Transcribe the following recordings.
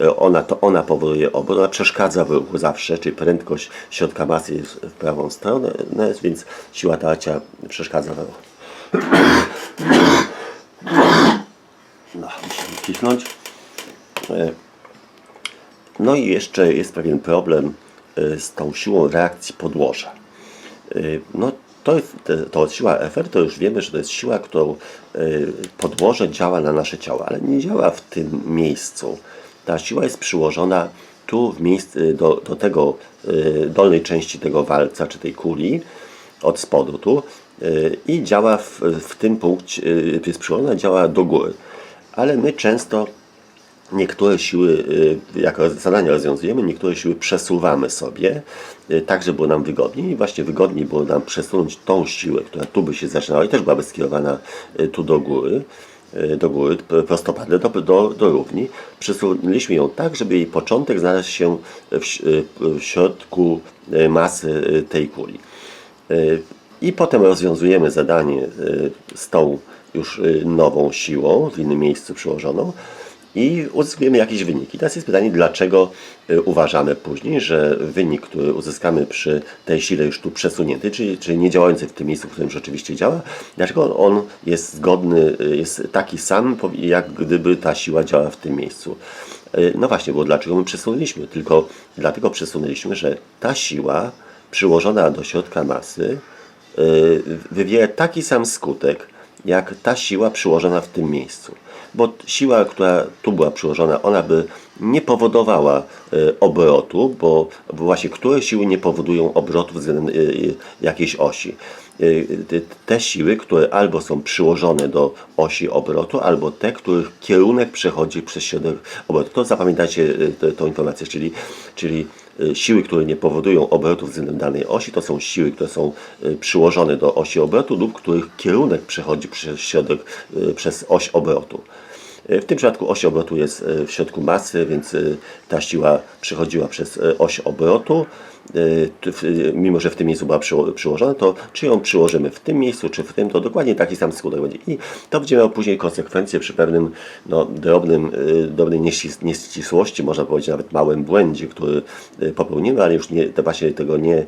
e, ona, to ona powoduje obrót, ona przeszkadza w ruchu zawsze, czyli prędkość środka masy jest w prawą stronę, więc siła tarcia przeszkadza w ruchu. No, musimy kichnąć. E, No i jeszcze jest pewien problem e, z tą siłą reakcji podłoża. No, to, jest, to siła FR, to już wiemy, że to jest siła, którą podłoże działa na nasze ciało, ale nie działa w tym miejscu. Ta siła jest przyłożona tu w miejscu, do, do tego e, dolnej części tego walca, czy tej kuli, od spodu tu e, i działa w, w tym punkcie, jest przyłożona, działa do góry. Ale my często niektóre siły, y, jako zadania rozwiązujemy, niektóre siły przesuwamy sobie, y, tak żeby było nam wygodniej. I właśnie wygodniej było nam przesunąć tą siłę, która tu by się zaczynała i też byłaby skierowana y, tu do góry, y, do góry, p- prostopadle do, do, do równi. Przesunęliśmy ją tak, żeby jej początek znalazł się w, y, w środku masy tej kuli. I potem rozwiązujemy zadanie z tą już nową siłą, w innym miejscu przyłożoną i uzyskujemy jakieś wyniki. Teraz jest pytanie, dlaczego y, uważamy później, że wynik, który uzyskamy przy tej sile już tu przesunięty, czyli, czyli nie działający w tym miejscu, w którym rzeczywiście działa, dlaczego on jest zgodny, y, jest taki sam, jak gdyby ta siła działa w tym miejscu. Y, No właśnie, bo dlaczego my przesunęliśmy? Tylko dlatego przesunęliśmy, że ta siła przyłożona do środka masy wywiera taki sam skutek, jak ta siła przyłożona w tym miejscu. Bo siła, która tu była przyłożona, ona by nie powodowała y, obrotu, bo właśnie które siły nie powodują obrotu względem y, y, jakiejś osi. Te siły, które albo są przyłożone do osi obrotu, albo te, których kierunek przechodzi przez środek obrotu. To zapamiętajcie tą informację, czyli, czyli siły, które nie powodują obrotu względem danej osi, to są siły, które są y, przyłożone do osi obrotu lub których kierunek przechodzi przez środek, y, przez oś obrotu. W tym przypadku oś obrotu jest y, w środku masy, więc y, ta siła przechodziła przez y, oś obrotu. Mimo, że w tym miejscu była przyło- przyłożona, to czy ją przyłożymy w tym miejscu, czy w tym, to dokładnie taki sam skutek będzie. I to będzie miało później konsekwencje przy pewnym no, drobnym, drobnej nieścis- nieścisłości, można powiedzieć nawet małym błędzie, który popełnimy, ale już nie, to właśnie tego nie,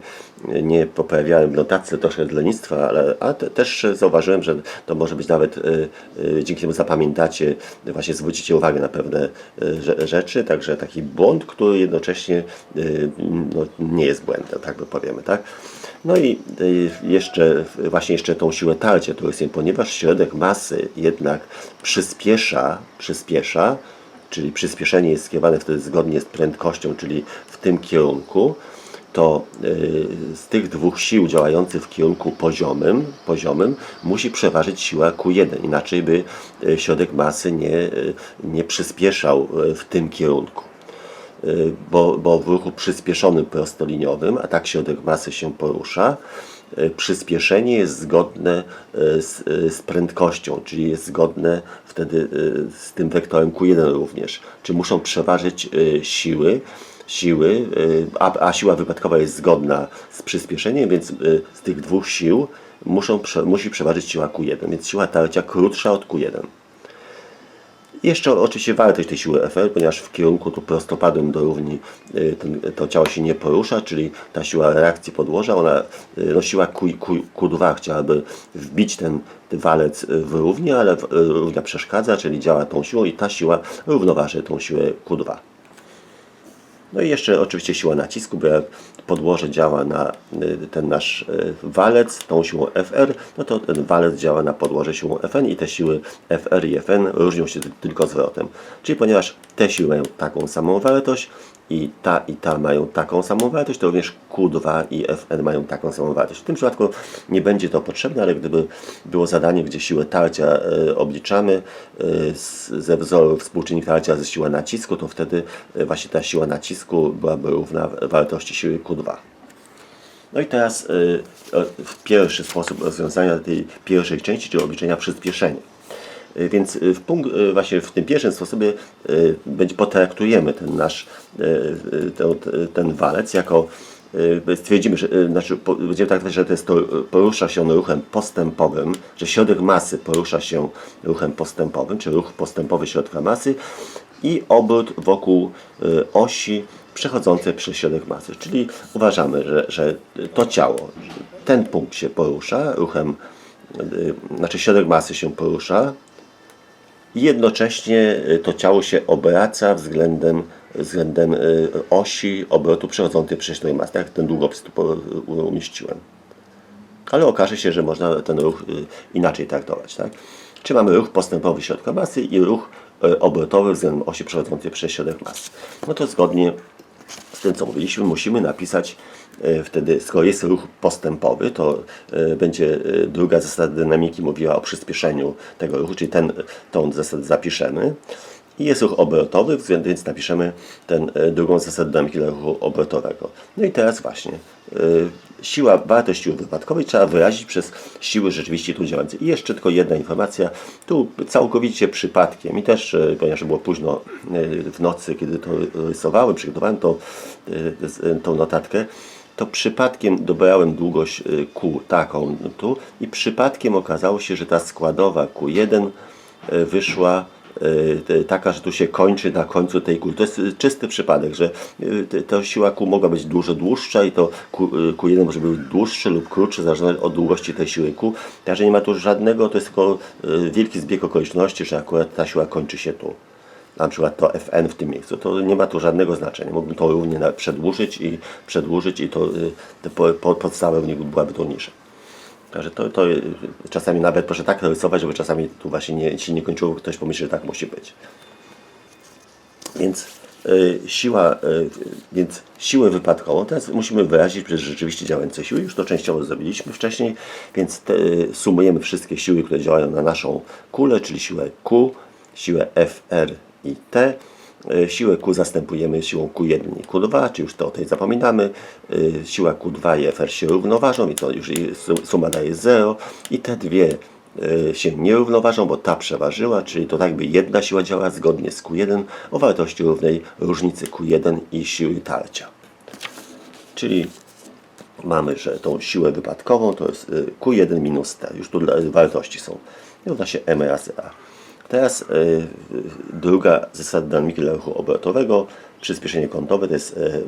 nie poprawiałem notatce troszkę z lenistwa, ale, te, też zauważyłem, że to może być nawet y, y, dzięki temu zapamiętacie, właśnie zwrócicie uwagę na pewne y, rze- rzeczy, także taki błąd, który jednocześnie y, no, nie jest błędem, tak by powiemy, tak? No i y, jeszcze, właśnie jeszcze tą siłę tarcia, tu jest, ponieważ środek masy jednak przyspiesza, przyspiesza, czyli przyspieszenie jest skierowane wtedy zgodnie z prędkością, czyli w tym kierunku, to y, z tych dwóch sił działających w kierunku poziomym, poziomym musi przeważyć siła Q1, inaczej by y, środek masy nie, y, nie przyspieszał w tym kierunku. Bo, bo w ruchu przyspieszonym prostoliniowym, a tak środek masy się porusza, przyspieszenie jest zgodne z, z prędkością, czyli jest zgodne wtedy z tym wektorem Q1 również. Czy muszą przeważyć siły, siły, y, a, a siła wypadkowa jest zgodna z przyspieszeniem, więc y, z tych dwóch sił muszą, musi przeważyć siła Q1, więc siła tarcia krótsza od Q1. I Jeszcze oczywiście wartość tej siły FR, ponieważ w kierunku tu prostopadłym do równi y, ten, to ciało się nie porusza, czyli ta siła reakcji podłoża, ona, no siła Q, Q, Q2 chciałaby wbić ten walec w równię, ale równia przeszkadza, czyli działa tą siłą i ta siła równoważy tą siłę Q2. No i jeszcze oczywiście siła nacisku, bo jak podłoże działa na y, ten nasz y, walec tą siłą FR, no to ten walec działa na podłoże siłą FN i te siły FR i FN różnią się ty- tylko zwrotem. Czyli ponieważ te siły mają taką samą wartość i ta i ta mają taką samą wartość, to również Q2 i FN mają taką samą wartość. W tym przypadku nie będzie to potrzebne, ale gdyby było zadanie, gdzie siłę tarcia e, obliczamy e, ze wzoru współczynnik tarcia ze siła nacisku, to wtedy e, właśnie ta siła nacisku byłaby równa wartości siły Q2. No i teraz pierwszy sposób rozwiązania tej pierwszej części, czyli obliczenia przyspieszenia. Y, Więc y, w punkt, y, właśnie w tym pierwszym sposobie będzie potraktujemy ten nasz ten, ten walec jako stwierdzimy, że znaczy, będziemy traktować, że to jest to, porusza się on ruchem postępowym, że środek masy porusza się ruchem postępowym, czy ruch postępowy środka masy i obrót wokół osi przechodzącej przez środek masy. Czyli uważamy, że, że to ciało, ten punkt się porusza ruchem, znaczy środek masy się porusza i jednocześnie y, to ciało się obraca względem, względem y, osi obrotu przechodzącej przez środek masy. Tak ten długopis tu umieściłem ale okaże się, że można ten ruch y, inaczej traktować. Tak? Czy mamy ruch postępowy środka masy i ruch obrotowy względem osi przechodzącej przez środek masy. No to zgodnie z tym, co mówiliśmy, musimy napisać y, wtedy, skoro jest ruch postępowy, to y, będzie y, druga zasada dynamiki mówiła o przyspieszeniu tego ruchu, czyli ten, tą zasadę zapiszemy. I jest ruch obrotowy, więc napiszemy ten, y, drugą zasadę dynamiki ruchu obrotowego. No i teraz właśnie y, siła, wartość siły wypadkowej trzeba wyrazić przez siły rzeczywiście tu działające. I jeszcze tylko jedna informacja, tu całkowicie przypadkiem i też, y, ponieważ było późno w nocy, kiedy to rysowałem, przygotowałem to, z- tą notatkę, to przypadkiem dobrałem długość Q taką tu i przypadkiem okazało się, że ta składowa Q1 y, wyszła taka, że tu się kończy na końcu tej kuli. To jest y, czysty przypadek, że y, ta siła Q mogła być dużo dłuższa i to Q, y, Q1 może być dłuższy lub krótszy, zależnie od długości tej siły Q. Także nie ma tu żadnego, to jest tylko y, wielki zbieg okoliczności, że akurat ta siła kończy się tu na przykład to Fn w tym miejscu, to nie ma tu żadnego znaczenia. Mógłbym to równie przedłużyć i przedłużyć i to y, po, podstawa w byłaby to niższa. Także to, to y, czasami nawet proszę tak rysować, żeby czasami tu właśnie nie, się nie kończyło, ktoś pomyśli, że tak musi być. Więc y, siła, y, więc siłę wypadkową teraz musimy wyrazić przez rzeczywiście działające siły. Już to częściowo zrobiliśmy wcześniej, więc te, sumujemy wszystkie siły, które działają na naszą kulę, czyli siłę Q, siłę F, R i T. Y, Siłę Q zastępujemy siłą Q1 i Q2, czy już to o tej zapominamy. Y, Siła Q2 i FR się równoważą i to już suma daje 0 i te dwie y, się nie równoważą, bo ta przeważyła, czyli to tak by jedna siła działa zgodnie z Q1 o wartości równej różnicy Q1 i siły tarcia. Czyli mamy, że tą siłę wypadkową to jest y, Q1 minus T. Już tu wartości są. Równa się M razy A. Teraz y, y, druga zasada dynamiki dla ruchu obrotowego, przyspieszenie kątowe, to jest y,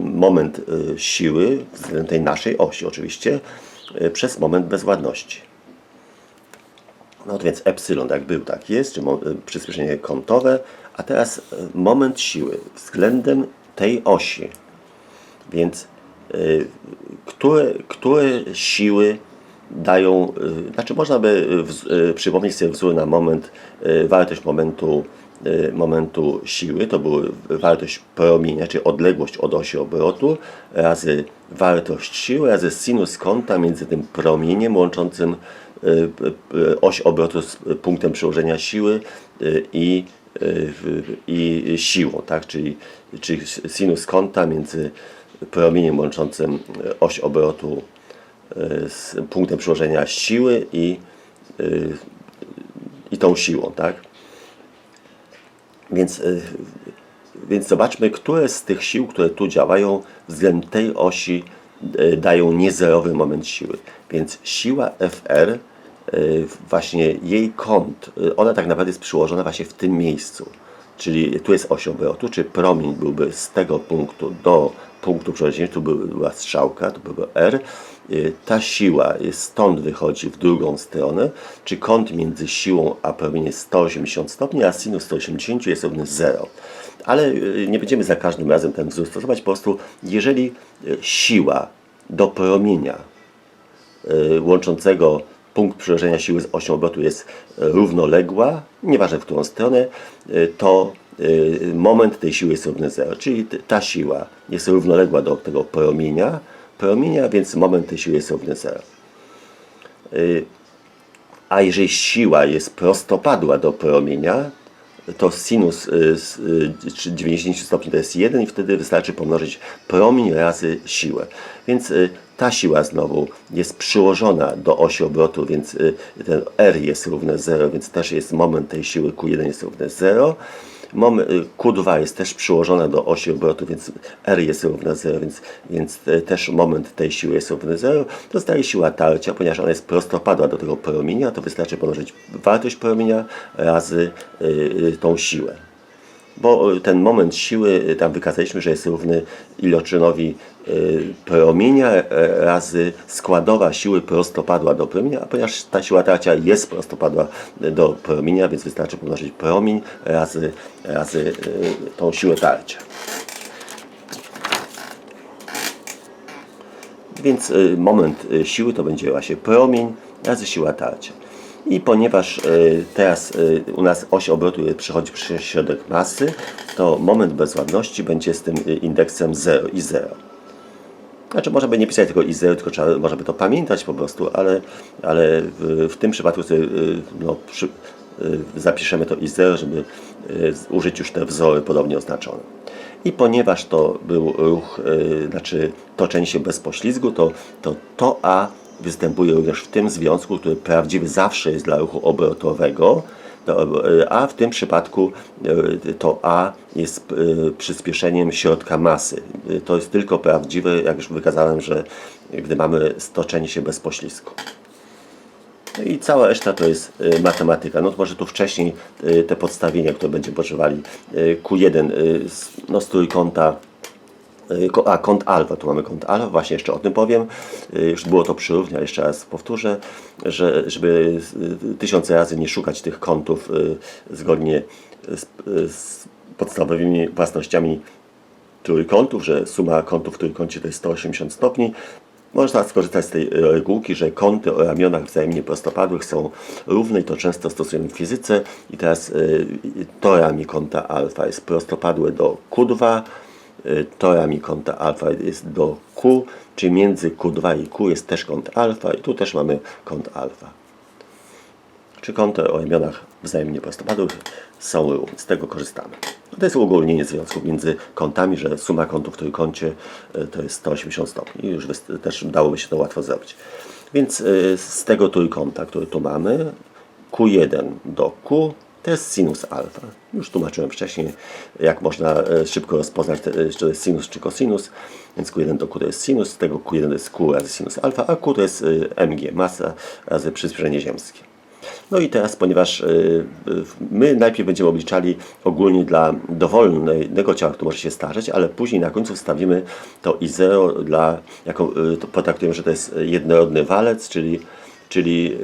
moment siły względem tej naszej osi oczywiście przez moment bezładności. No to więc epsilon jak był, tak jest, czy mo- y, przyspieszenie kątowe, a teraz moment siły względem tej osi. Więc które, które siły dają, y, znaczy można by y, y, przypomnieć sobie wzór na moment, wartość momentu, momentu siły, to była wartość promienia, czyli odległość od osi obrotu, razy wartość siły, razy sinus kąta między tym promieniem łączącym oś obrotu z punktem przełożenia siły i, i siłą, tak? czyli, czyli sinus kąta między promieniem łączącym oś obrotu z punktem przełożenia siły i, y, i tą siłą, tak? Więc, y, więc zobaczmy, które z tych sił, które tu działają względem tej osi y, dają niezerowy moment siły. Więc siła Fr, y, właśnie jej kąt, y, ona tak naprawdę jest przyłożona właśnie w tym miejscu. Czyli tu jest oś obrotu, czy promień byłby z tego punktu do punktu przełożenia, tu by- była strzałka, tu byłby R. Y, Ta siła stąd wychodzi w drugą stronę, czy kąt między siłą a promieniem jest 180 stopni, a sinus 180 jest równy 0. Ale y, nie będziemy za każdym razem ten wzór stosować, po prostu jeżeli y, siła do promienia łączącego punkt przełożenia siły z osią obrotu jest y, równoległa, nieważne w którą stronę, y, to y, moment tej siły jest równy 0. Czyli ta siła jest równoległa do tego promienia, promienia, więc moment tej siły jest równy 0. Y, A jeżeli siła jest prostopadła do promienia, to sinus y, z, y, czy 90 stopni to jest 1 i wtedy wystarczy pomnożyć promień razy siłę. Więc y, ta siła znowu jest przyłożona do osi obrotu, więc ten R jest równe 0, więc też jest moment tej siły Q1 jest równe 0. Mom, y, Q2 jest też przyłożona do osi obrotu, więc R jest równa 0, więc, więc e, też moment tej siły jest równy 0. Zostaje siła tarcia, ponieważ ona jest prostopadła do tego promienia, to wystarczy pomnożyć wartość promienia razy y, y, tą siłę. Bo ten moment siły y, tam wykazaliśmy, że jest równy iloczynowi y, promienia e, razy składowa siły prostopadła do promienia, a ponieważ ta siła tarcia jest prostopadła do promienia, więc wystarczy pomnożyć promień razy, razy tą siłę tarcia. Więc moment siły to będzie właśnie promień razy siła tarcia. I ponieważ y, teraz y, u nas oś obrotu przychodzi przez środek masy, to moment bezładności będzie z tym y, indeksem 0 i 0. Znaczy można by nie pisać tego i 0, tylko trzeba, można by to pamiętać po prostu, ale, ale w, w tym przypadku sobie, no, przy, zapiszemy to i 0, żeby użyć już te wzory podobnie oznaczone. I ponieważ to był ruch, znaczy toczenie się bez poślizgu, to to, to A występuje również w tym związku, który prawdziwy zawsze jest dla ruchu obrotowego, to, y, a w tym przypadku y, to A jest y, przyspieszeniem środka masy. To jest tylko prawdziwe, jak już wykazałem, że gdy mamy stoczenie się bez poślizgu. No i cała reszta to jest matematyka. No to może tu wcześniej te podstawienia, które będziemy pożywali. Y, Q1 y, z, no, z trójkąta a, kąt alfa, tu mamy kąt alfa, właśnie jeszcze o tym powiem. Y, Już było to przyrównać, ale jeszcze raz powtórzę, że żeby y, tysiące razy nie szukać tych kątów y, zgodnie z, z podstawowymi własnościami trójkątów, że suma kątów w trójkącie to jest 180 stopni. Można skorzystać z tej regułki, że kąty o ramionach wzajemnie prostopadłych są równe i to często stosujemy w fizyce. I teraz y, to ramię kąta alfa jest prostopadłe do Q2, y, to ramię kąta alfa jest do Q, czyli między Q2 i Q jest też kąt alfa i tu też mamy kąt alfa czy kąty o ramionach wzajemnie prostopadłych są. Z tego korzystamy. To jest uogólnienie związków między kątami, że suma kątów w trójkącie y, to jest 180 stopni. Już też dałoby się to łatwo zrobić. Więc y, z tego trójkąta, który tu mamy, Q1 do Q to jest sinus alfa. Już tłumaczyłem wcześniej, jak można e, szybko rozpoznać, te- czy to jest sinus czy cosinus. Więc Q1 do Q to jest sinus, z tego Q1 to jest Q razy sinus alfa, a Q to jest y, mg, masa razy przyspieszenie ziemskie. No i teraz, ponieważ my najpierw będziemy obliczali ogólnie dla dowolnego ciała, które może się starzeć, ale później na końcu wstawimy to i 0 dla, jako, to potraktujemy, że to jest jednorodny walec, czyli, czyli y,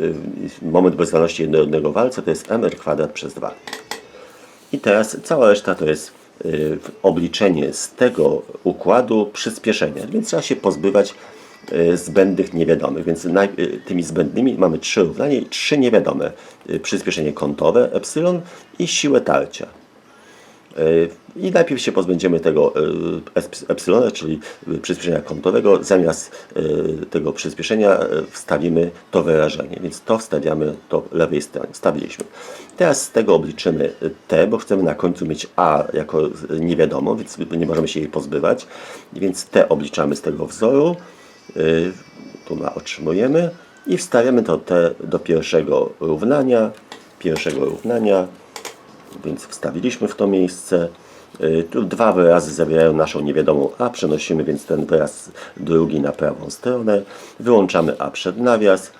y, y, moment bezwalności jednorodnego walca to jest mr kwadrat przez 2. I teraz cała reszta to jest obliczenie z tego układu przyspieszenia, więc trzeba się pozbywać zbędnych niewiadomych. Więc tymi zbędnymi mamy trzy równania i trzy niewiadome. Przyspieszenie kątowe, epsilon i siłę tarcia. I najpierw się pozbędziemy tego eps- epsilona, czyli y, przyspieszenia kątowego. Zamiast y, tego przyspieszenia wstawimy to wyrażenie, więc to wstawiamy do lewej strony. Wstawiliśmy. Teraz z tego obliczymy t, bo chcemy na końcu mieć a jako niewiadomą, więc nie możemy się jej pozbywać. Więc t obliczamy z tego wzoru. Tu otrzymujemy i wstawiamy to t do pierwszego równania. Pierwszego równania więc wstawiliśmy w to miejsce. Y, Tu dwa wyrazy zawierają naszą niewiadomą a, przenosimy więc ten wyraz drugi na prawą stronę, wyłączamy a przed nawias.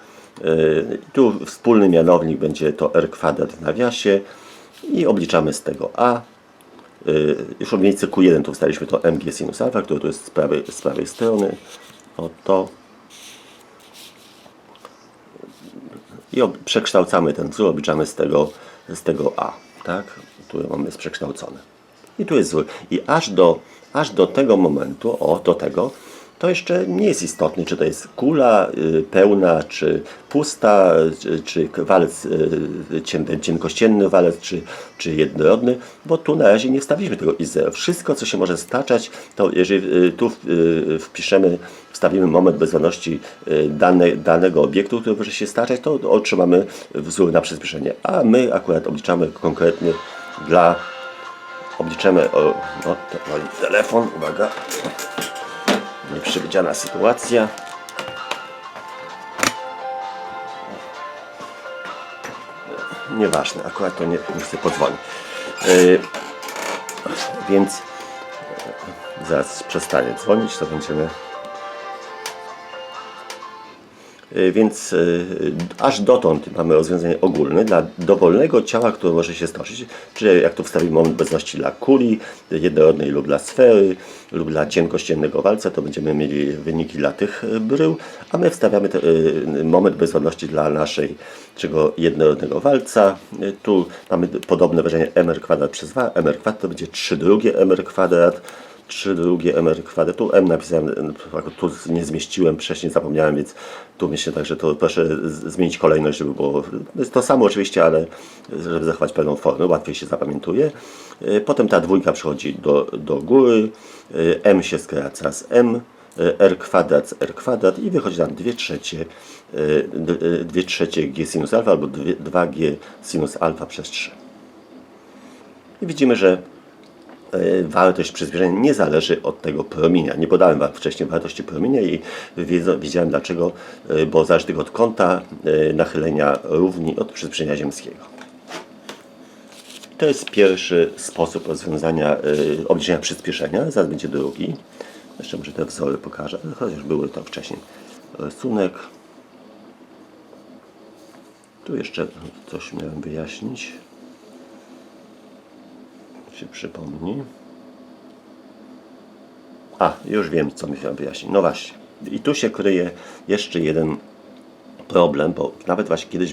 Y, Tu wspólny mianownik będzie to r kwadrat w nawiasie i obliczamy z tego a. Y, Już w miejsce q1 tu wstaliśmy to mg sinus alfa, które tu jest z prawej, z prawej strony. Oto. i przekształcamy ten wzór, obliczamy z tego, z tego A, tak? Tu mamy przekształcone. I tu jest wzór. I aż do, aż do tego momentu, o, do tego, to jeszcze nie jest istotne, czy to jest kula y, pełna, czy pusta, czy, czy walec, y, cien, cienkościenny walec, czy, czy jednorodny, bo tu na razie nie wstawiliśmy tego i zero. Wszystko, co się może staczać, to jeżeli y, tu y, wpiszemy, wstawimy moment bezwładności y, dane, danego obiektu, który może się staczać, to otrzymamy wzór na przyspieszenie. A my akurat obliczamy konkretnie dla obliczymy, o, no, to, no, telefon, uwaga, nieprzewidziana sytuacja. Nieważne, akurat to nie, nie chcę podzwonić. Yy, więc yy, zaraz przestanie dzwonić, to będziemy. Więc y, aż dotąd mamy rozwiązanie ogólne dla dowolnego ciała, które może się stoczyć. Czyli jak tu wstawimy moment obecności dla kuli jednorodnej lub dla sfery lub dla cienkościennego walca, to będziemy mieli wyniki dla tych y, brył, a my wstawiamy te, moment bezwładności dla naszej czego jednorodnego walca. Tu mamy podobne wyrażenie mr kwadrat przez 2. mr kwadrat to będzie 3 drugie mr kwadrat. 3 drugie mr kwadrat. Tu m napisałem, tu nie zmieściłem, wcześniej zapomniałem, więc tu myślę tak, że to proszę zmienić kolejność, żeby było. To samo oczywiście, ale żeby zachować pewną formę, łatwiej się zapamiętuje. Y, Potem ta dwójka przechodzi do, do góry, y, m się skraca z m, y, r kwadrat z r kwadrat i wychodzi nam 2 trzecie, y, d- y, 2 trzecie g sinus alfa albo 2g sinus alfa przez 3. I widzimy, że wartość przyspieszenia nie zależy od tego promienia. Nie podałem Wam wcześniej wartości promienia i wiedziałem dlaczego, e, bo zależy tylko od kąta e, nachylenia równi od przyspieszenia ziemskiego. To jest pierwszy sposób rozwiązania e, obliczenia przyspieszenia. Zaraz będzie drugi. Jeszcze może te wzory pokażę, chociaż były to wcześniej. Rysunek. Tu jeszcze coś miałem wyjaśnić się przypomni. A, już wiem, co mi chciałem wyjaśnić. No właśnie. I tu się kryje jeszcze jeden problem, bo nawet właśnie kiedyś